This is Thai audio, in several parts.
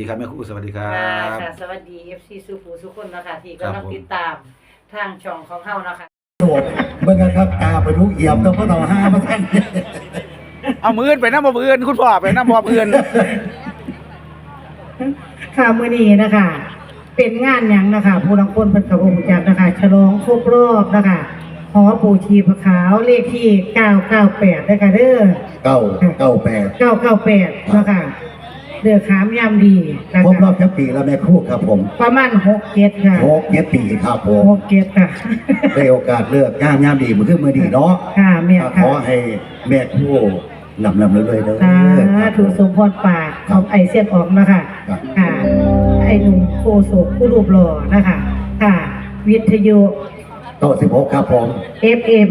สดีครับแม่ครูสวัสดีครัค่ะบค่ะสวัสดี FC สุภูสุคนนะคะที่ครับกำลังผมติดตามทางช่องของเฮานะคะโสดเมื่อกันครับตาไปทุกเอี่ยมต้องพ่อต่อห้ามาท่านเอามืออื่นไปน้ำบ่มืออื่นคุณพ่อไปน้ำบ่มืออื่นค่ะมื้อนี้นะคะ เป็นงานหยังนะคะ ผู้ลังคนเพิ่นกับองค์จักนะคะ ฉลองครบรอบนะคะหอปู่ชีพระขาวเลขที่ 998นะคะเด้อเก้าเก้าแปด998นะคะ เดือขามยามดีนะครบรอคะบทั้งปีแล้วแม่ครู่ครับผมประมาณ6เกตค่ะหกเจ็ดปีครับผม6เกตค่ะ ได้โอกาสเลือกงามยามดีมือขึ้นมือดีเนาะค่ะแม่ขค่ะอให้แม่ครู่ลำลำเลยๆเด้อสาครับธุสมพรปากของไอเสียนออกนะคะครับ ค่ะ ไอหนุ่มโคโศกผู้รูปหล่อนะคะ ค่ะ วิทยุเก้าสิบหกครับผม FM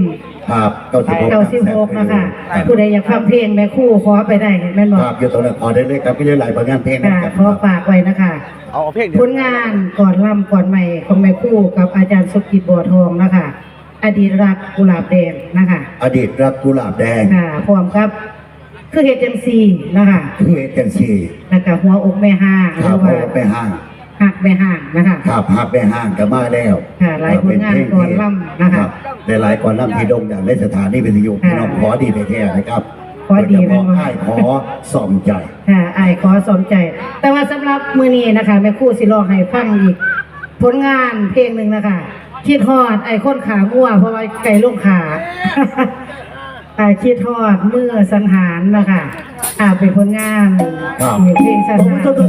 ครับเก้าสิบหก96นะคะ ผู้ใดอยากฟังเพลงแม่คู่ขอไปได้แม่นบอคกรับอยู่ตรงนั้นขอได้เลยครับไม่ได้หลายผลงานเพลงนะค่ะครับขอฝากไว้นะคะเอาเอาเพลงเดียผวลงานก่อนล่ำก่อนใหม่ของแม่คู่กับอาจารย์สุกิจบัวทองนะคะ อดีตรักกุหลาบแดงนะคะ อดีตรักกุหลาบแดงค่ะพร้อมครับ คือเฮดจังซีนะคะคือเอเจนซี่แล้วก็หัวอกแม่ห้างหครืรับอผว่ามไปห้าง หักแม่ห้างนะคะครับหักไปห้างก็มาแล้วค่ะหลายผลงานก่อนล่ำนะคะ รับหลายๆก่อนล่ำที่โด่งดังในสถานีวิทยุพี่น้องขอดีไปแท้นะครับขอดีโยเฉแม่พาะนบ่ค่ายขอส่อมใจ ค่ะอายขอสนใจ แต่ว่าสำหรับมือนี้นะคะแม่ครู่สิลองให้ฟังอีก ผลงานเพลงหนึ่งนะคะคิดทอดไอ้คนขางัวเพราะว่าไก่ลูกขาไอ้คิดทอดเมื่อสังหารนะคะอ่าเป็นผลงานครับ เพลงซาผมซาสุดๆจะไปได้ครั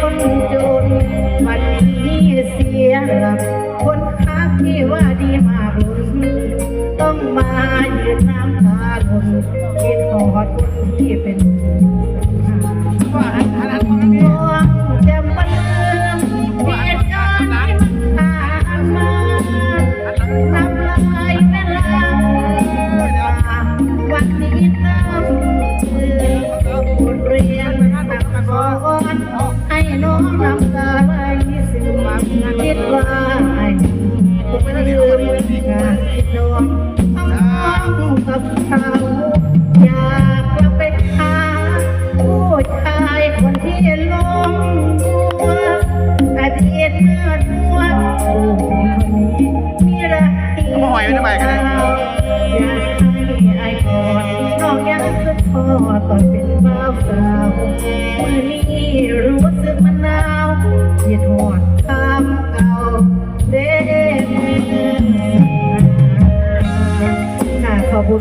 คนจนวันนี้เสียหลัก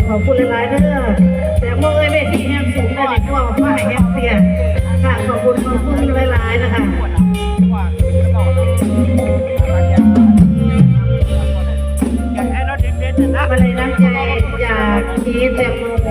ขอบคุณหลายๆเด้อแต่เมื่อเวทีแฮมสูงได้ดีกว่าฝ่ายแฮมเตียค่ะขอบคุณขอบคุณหลายๆนะคะมาเลยน้ำใจจากพีแตงโม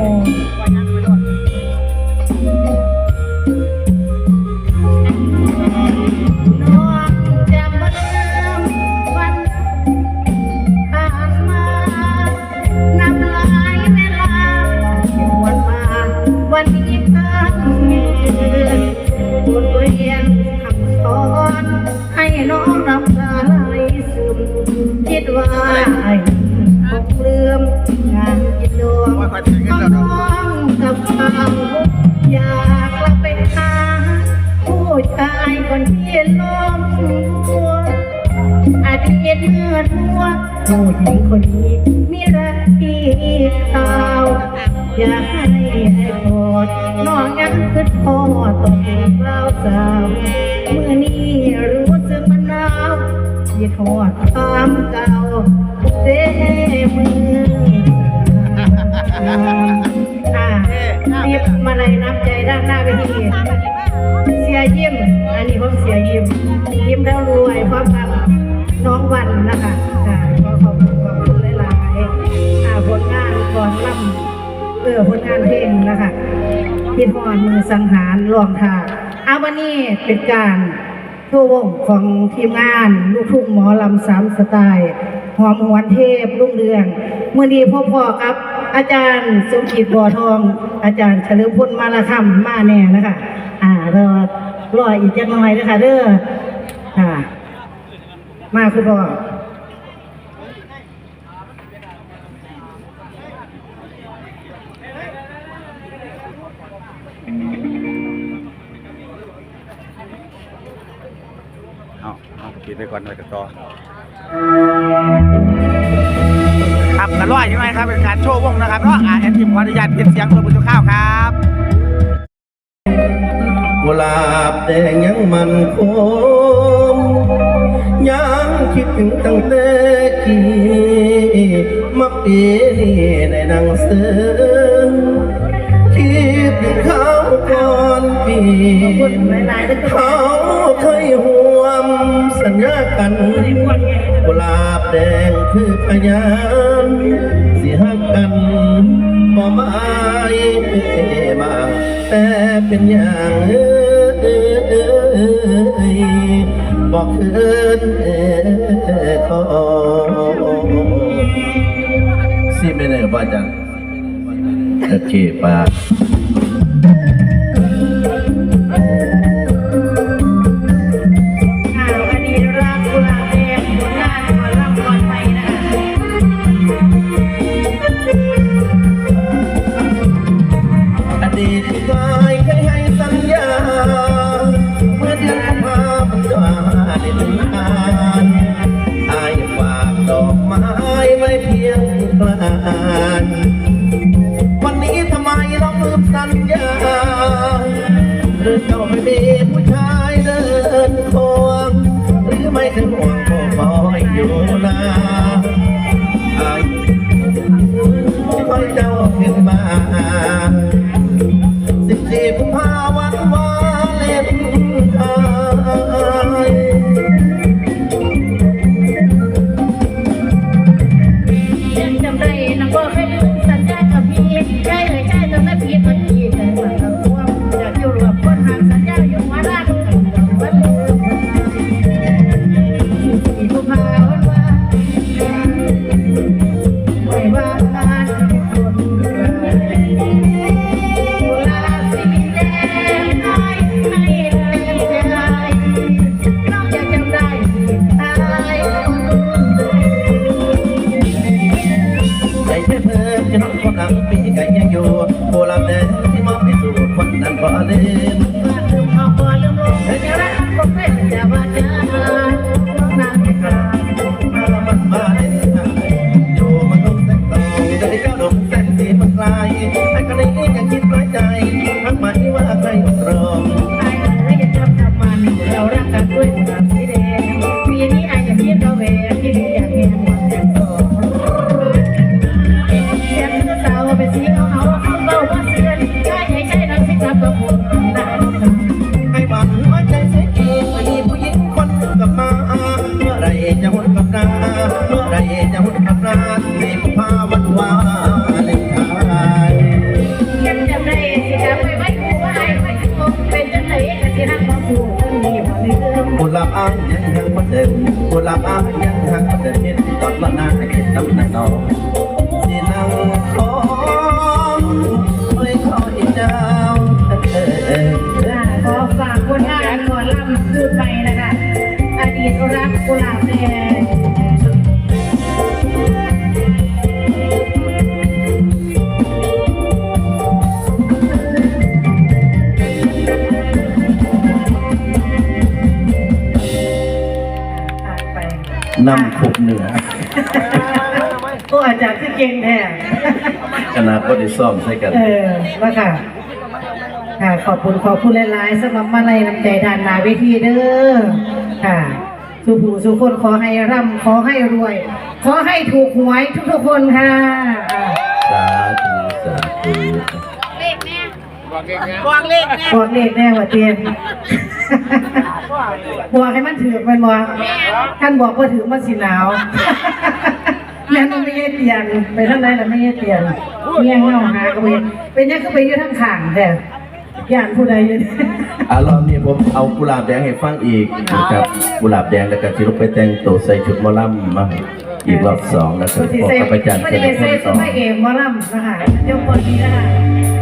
น้องน้ำตาไหลซึมคิดว่าไอ้คงลืมงานกินดวงของน้องกับเขาอยากกลับไปหาผู้ชายคนที่ล้อมตัวอดีตเมื่อทัวผู้หญิงคนนี้มีรักที่ขาอยากให้ไอ้พอดน้องยังคิดพอตกเป็นเล่าสาวเมื่อนี้รู้สึก คิดหอดความเก่าเด้มืออ่ารีบมาเลยน้ำใจด้านหน้าเวทีเสียยิ้ม อันนี้ผมเสียยิ้ม ยิ้มแล้วรวยพร้อมกับน้องวันนะคะค่ะก็ขอบคุณขอบคุณหลายๆอ่าผลงานก่อนล่ำเออผลงานเพลงนะคะพี่พรมือสังหารลองทาอาวันนี้เป็นการ โชว์วงของทีมงาน ลูกทุ่งหมอลำสามสไตล์หอมหวนเทพรุ่งเรืองเมื่อนี้พ่อพ่อครับ อาจารย์สมจิตบ่อทอง อาจารย์เฉลิมพลมาละคำมาแน่นะคะอ่ารอรออีกจักหน่อยนะคะเด้อค่ะ มาคุณพ่อ เอาปิดไปก่อนเลยกันต่อครับกันร้อยยังไงครับเป็นการโชว์วงนะครับเนาะอ่าแอนทีมขออนุญาตเปลี่ยนเสียงเพื่อบุญข้าวครับกุหลาบแดงยังมันคงยังคิดถึงตั้งแต่กี้มาปีในหนังสือคิดถึงเขาก่อนปีขอบคุณหลายๆด้วยเขาเคยห่ว มสัญญากันกุหลาบแดงคือพยานสิหักกันบ่ไม่มาแต่เป็นอย่างเอ้ยบอกคืนขอสิไม่ได้บ้าจันโอเคป้าางวัน นำขุบเหนือก็อาจารย์คือเก่งแท้เอขนาดก็ได้ซ่อมใส่กัน เออว่าค่ะค่ะ ขอบคุณขอบคุณหลายๆสำหรับมาลัยน้ำใจด้านหนาเวทีเด้อค่ะสุผู้สุคนขอให้ร่ำขอให้รวย ขอให้ถูกหวยทุกๆคนค่ะ บอกเลขแน่บอกเลขแน่ว่าเตียนบอกให้มันถือมันบอกท่านบอกว่าถือมันสิหนาวแม่นมันไม่ใช่เตียนไปทางไหนล่ะไม่ใช่เตียนเมียงเงาหากระเวนเป็นยังก็ไปอยู่ทางข้างแต่ย่านผู้ใดอยู่เนี่ยอ่ารอบนี้ผมเอากุหลาบแดงให้ฟังอีกนะครับกุหลาบแดงแล้วก็ที่ลงไปแต่งตัวใส่ชุดหมอลำมาให้อีกรอบสองนะครับมันสิขอใส่กับอาจารย์มันเจจะริเป็นญพใส่รสุต่อภาพเอกหมอลำนะคะเดี๋ยวคนนี้นะคะ